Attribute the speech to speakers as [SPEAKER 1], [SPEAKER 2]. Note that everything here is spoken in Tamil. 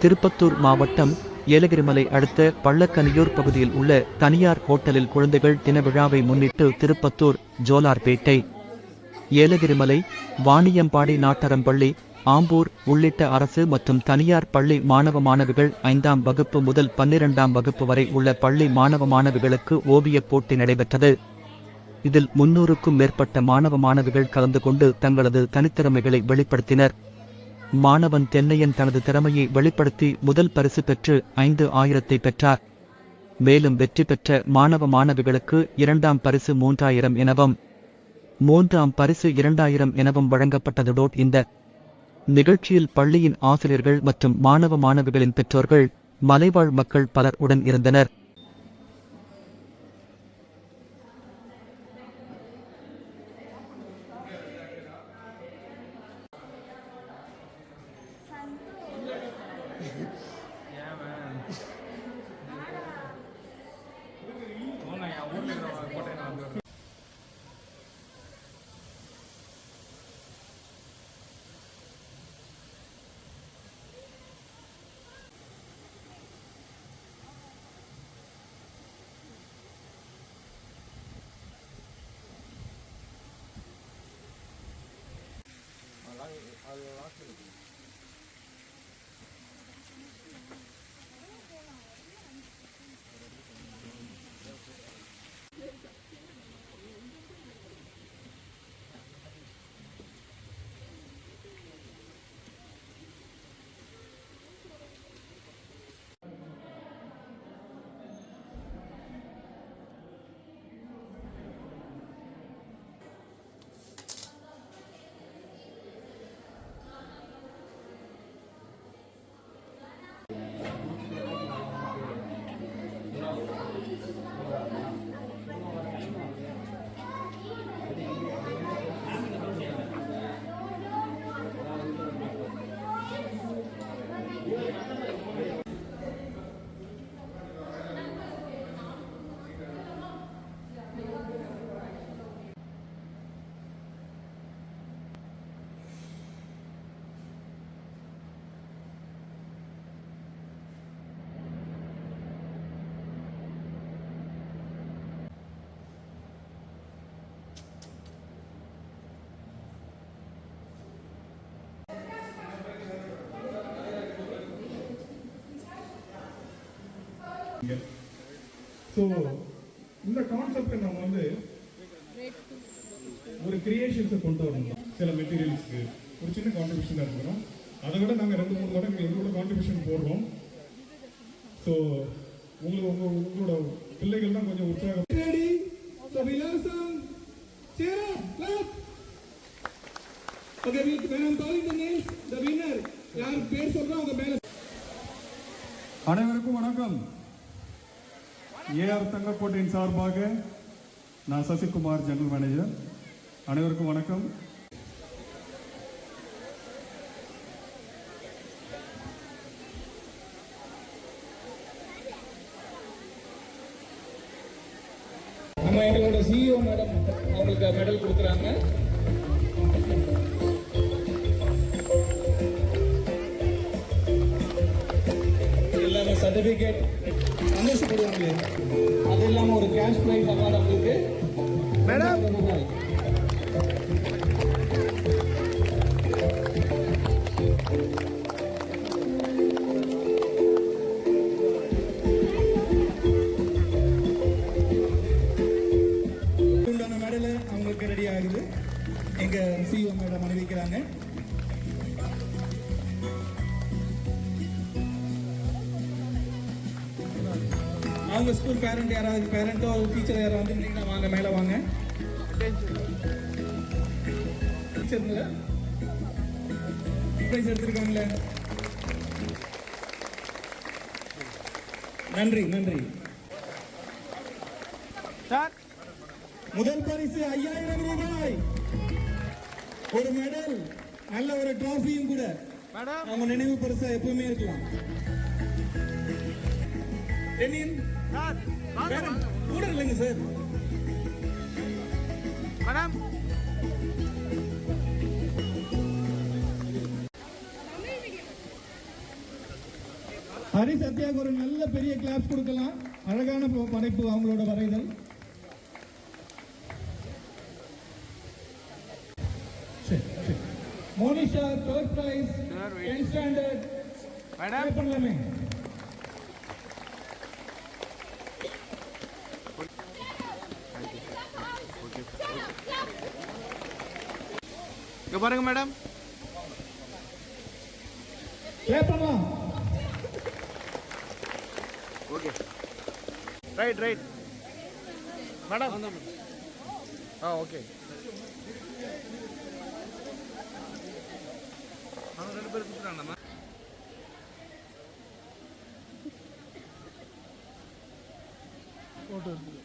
[SPEAKER 1] திருப்பத்தூர் மாவட்டம் ஏலகிரிமலை அடுத்த பள்ளக்கனியூர் பகுதியில் உள்ள தனியார் ஹோட்டலில் குழந்தைகள் தின விழாவை முன்னிட்டு திருப்பத்தூர் ஜோலார்பேட்டை ஏலகிரிமலை வாணியம்பாடி நாட்டரம்பள்ளி ஆம்பூர் உள்ளிட்ட அரசு மற்றும் தனியார் பள்ளி மாணவ மாணவிகள் ஐந்தாம் வகுப்பு முதல் பன்னிரண்டாம் வகுப்பு வரை உள்ள பள்ளி மாணவ மாணவிகளுக்கு ஓவியப் போட்டி நடைபெற்றது. இதில் முன்னூறுக்கும் மேற்பட்ட மாணவ மாணவிகள் கலந்து கொண்டு தங்களது தனித்திறமைகளை வெளிப்படுத்தினர். மாணவன் தென்னையன் தனது திறமையை வெளிப்படுத்தி முதல் பரிசு பெற்று ஐந்து ஆயிரத்தை பெற்றார். மேலும் வெற்றி பெற்ற மாணவ மாணவிகளுக்கு இரண்டாம் பரிசு மூன்றாயிரம் எனவும் மூன்றாம் பரிசு இரண்டாயிரம் எனவும் வழங்கப்பட்டதோடு இந்த நிகழ்ச்சியில் பள்ளியின் ஆசிரியர்கள் மற்றும் மாணவ மாணவிகளின் பெற்றோர்கள் மலைவாழ் மக்கள் பலர் உடன் இருந்தனர்.
[SPEAKER 2] அது ஸோ இந்த கான்செப்டை நம்ம வந்து ஒரு கிரியேஷன்ஸை கொண்டு வரணும். சில மெட்டீரியல்ஸ்க்கு ஒரு சின்ன கான்ட்ரிபியூஷன் இருக்கிறோம் அதை விட நாங்கள் ரெண்டு மூணு தடவை எங்களோட கான்ட்ரிபியூஷன் போடுறோம். ஸோ உங்களுக்கு உங்க உங்களோட பிள்ளைகள் தான் கொஞ்சம் உற்சாகம்.
[SPEAKER 3] Cheer up, clap. Okay, we, when I'm calling the names, the winner, யார் பேர் சொல்றோம் அவங்க மேல.
[SPEAKER 2] அனைவருக்கும் வணக்கம். ஏஆர் தங்கக்கோட்டையின் சார்பாக நான் சசிகுமார் ஜெனரல் மேனேஜர் அனைவருக்கும் வணக்கம்.
[SPEAKER 3] நம்ம எங்களோட சிஇஓ மேடம் அவங்களுக்கு மெடல் கொடுக்குறாங்க. எல்லாமே சர்டிபிகேட் சந்தோஷப்படுவாங்களே அது இல்லாம ஒரு கேஷ் பிரைஸ் அவார்டு அவங்களுக்கு மேடம் அவங்க ஸ்கூல் பேரண்ட் யாராவது பேரண்டோ டீச்சர் யாராவது வந்துருந்தீங்கன்னா வாங்க மேலே வாங்க. டீச்சருங்களா ப்ரைஸ் எடுத்திருக்காங்களே நன்றி நன்றி. முதல் பரிசு ஐயாயிரம் ரூபாய். ஒரு மெடல் நல்ல ஒரு டிராஃபியும் கூட. அவங்க நினைவு பரிசா எப்பவுமே இருக்கலாம். பேரன், கூட இல்லைங்க சார் ஹரி சத்யாக்கு ஒரு நல்ல பெரிய கிளாப்ஸ் கொடுக்கலாம். அழகான படைப்பு அவங்களோட வரைதல். Monisha third prize standard madam. பண்ணலாமே.
[SPEAKER 4] இங்க பாருங்க madam okay right right madam ஆ ஓகே அவங்க ரெண்டு பேரும் கொடுத்துட்டாங்கண்ணா
[SPEAKER 3] போட்டோ இருக்குது